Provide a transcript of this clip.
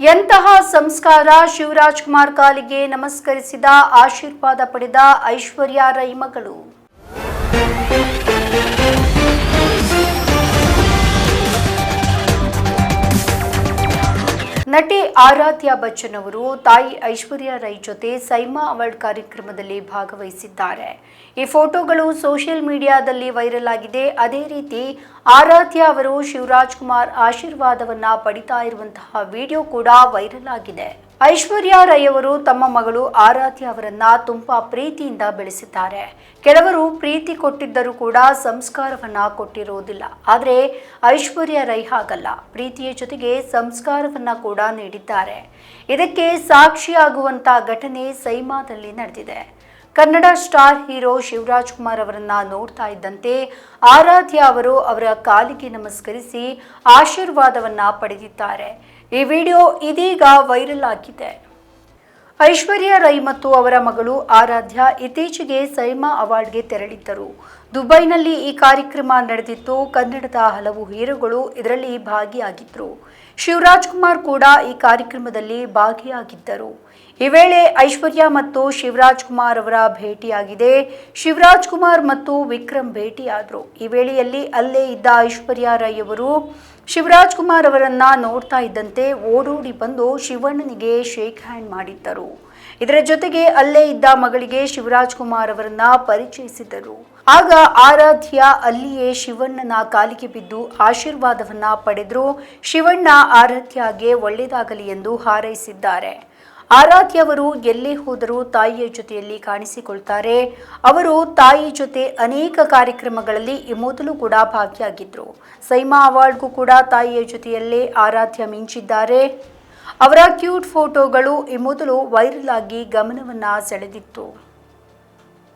ಎಂತಹ ಸಂಸ್ಕಾರ ಶಿವರಾಜ್ ಕುಮಾರ್ ಕಾಲಿಗೆ ನಮಸ್ಕರಿಸಿದ ಆಶೀರ್ವಾದ ಪಡೆದ ಐಶ್ವರ್ಯ ರೈ ಮಗಳು. ನಟಿ ಆರಾಧ್ಯ ಬಚ್ಚನ್ ಅವರು ತಾಯಿ ಐಶ್ವರ್ಯ ರೈ ಜೊತೆ ಸೈಮಾ ಅವಾರ್ಡ್ ಕಾರ್ಯಕ್ರಮದಲ್ಲಿ ಭಾಗವಹಿಸಿದ್ದಾರೆ. ಈ ಫೋಟೋಗಳು ಸೋಷಿಯಲ್ ಮೀಡಿಯಾದಲ್ಲಿ ವೈರಲ್ ಆಗಿದೆ. ಅದೇ ರೀತಿ ಆರಾಧ್ಯ ಅವರು ಶಿವರಾಜ್ ಕುಮಾರ್ ಆಶೀರ್ವಾದವನ್ನ ಪಡಿತಾ ಇರುವಂತಹ ವಿಡಿಯೋ ಕೂಡ ವೈರಲ್ ಆಗಿದೆ. ಐಶ್ವರ್ಯ ರೈ ಅವರು ತಮ್ಮ ಮಗಳು ಆರಾಧ್ಯ ಅವರನ್ನ ತುಂಬಾ ಪ್ರೀತಿಯಿಂದ ಬೆಳೆಸಿದ್ದಾರೆ. ಕೆಲವರು ಪ್ರೀತಿ ಕೊಟ್ಟಿದ್ದರೂ ಕೂಡ ಸಂಸ್ಕಾರವನ್ನ ಕೊಟ್ಟಿರುವುದಿಲ್ಲ ಆದರೆ ಐಶ್ವರ್ಯ ರೈ ಹಾಗಲ್ಲ. ಪ್ರೀತಿಯ ಜೊತೆಗೆ ಸಂಸ್ಕಾರವನ್ನ ಕೂಡ ನೀಡಿದ್ದಾರೆ. ಇದಕ್ಕೆ ಸಾಕ್ಷಿಯಾಗುವಂತ ಘಟನೆ ಸೈಮಾದಲ್ಲಿ ನಡೆದಿದೆ. ಕನ್ನಡ ಸ್ಟಾರ್ ಹೀರೋ ಶಿವರಾಜ್ ಕುಮಾರ್ ಅವರನ್ನ ನೋಡ್ತಾ ಇದ್ದಂತೆ ಆರಾಧ್ಯ ಅವರು ಅವರ ಕಾಲಿಗೆ ನಮಸ್ಕರಿಸಿ ಆಶೀರ್ವಾದವನ್ನ ಪಡೆದಿದ್ದಾರೆ. ಈ ವಿಡಿಯೋ ಇದೀಗ ವೈರಲ್ ಆಗಿದೆ. ಐಶ್ವರ್ಯ ರೈ ಮತ್ತು ಅವರ ಮಗಳು ಆರಾಧ್ಯ ಇತ್ತೀಚೆಗೆ ಸೈಮಾ ಅವಾರ್ಡ್ಗೆ ತೆರಳಿದ್ದರು. ದುಬೈನಲ್ಲಿ ಈ ಕಾರ್ಯಕ್ರಮ ನಡೆದಿತ್ತು. ಕನ್ನಡದ ಹಲವು ಹೀರೋಗಳು ಇದರಲ್ಲಿ ಭಾಗಿಯಾಗಿದ್ದರು ಶಿವರಾಜ್ ಕುಮಾರ್ ಕೂಡ ಈ ಕಾರ್ಯಕ್ರಮದಲ್ಲಿ ಭಾಗಿಯಾಗಿದ್ದರು. ಈ ವೇಳೆ ಐಶ್ವರ್ಯ ಮತ್ತು ಶಿವರಾಜ್ ಕುಮಾರ್ ಅವರ ಭೇಟಿಯಾಗಿದೆ. ಶಿವರಾಜ್ ಕುಮಾರ್ ಮತ್ತು ವಿಕ್ರಮ್ ಭೇಟಿಯಾದರು. ಈ ವೇಳೆಯಲ್ಲಿ ಅಲ್ಲೇ ಇದ್ದ ಐಶ್ವರ್ಯ ರೈ ಅವರು ಶಿವರಾಜ್ ಕುಮಾರ್ ಅವರನ್ನ ನೋಡ್ತಾ ಇದ್ದಂತೆ ಓಡೋಡಿ ಬಂದು ಶಿವಣ್ಣನಿಗೆ ಶೇಕ್ ಹ್ಯಾಂಡ್ ಮಾಡಿದ್ದರು. ಇದರ ಜೊತೆಗೆ ಅಲ್ಲೇ ಇದ್ದ ಮಗಳಿಗೆ ಶಿವರಾಜ್ ಕುಮಾರ್ ಅವರನ್ನ ಪರಿಚಯಿಸಿದರು ಆಗ ಆರಾಧ್ಯ ಅಲ್ಲಿಯೇ ಶಿವಣ್ಣನ ಕಾಲಿಗೆ ಬಿದ್ದು ಆಶೀರ್ವಾದವನ್ನ ಪಡೆದ್ರು. ಶಿವಣ್ಣ ಆರಾಧ್ಯಗೆ ಒಳ್ಳೆಯದಾಗಲಿ ಎಂದು ಹಾರೈಸಿದ್ದಾರೆ. ಆರಾಧ್ಯವರು ಎಲ್ಲೇ ಹೋದರೂ ತಾಯಿಯ ಜೊತೆಯಲ್ಲಿ ಕಾಣಿಸಿಕೊಳ್ತಾರೆ. ಅವರು ತಾಯಿ ಜೊತೆ ಅನೇಕ ಕಾರ್ಯಕ್ರಮಗಳಲ್ಲಿ ಈ ಮೊದಲು ಕೂಡ ಭಾಗಿಯಾಗಿದ್ರು. ಸೈಮಾ ಅವಾರ್ಡ್ಗೂ ಕೂಡ ತಾಯಿಯ ಜೊತೆಯಲ್ಲೇ ಆರಾಧ್ಯ ಮಿಂಚಿದ್ದಾರೆ. ಅವರ ಕ್ಯೂಟ್ ಫೋಟೋಗಳು ಈ ಮೊದಲು ವೈರಲ್ ಆಗಿ ಗಮನವನ್ನು ಸೆಳೆದಿತ್ತು.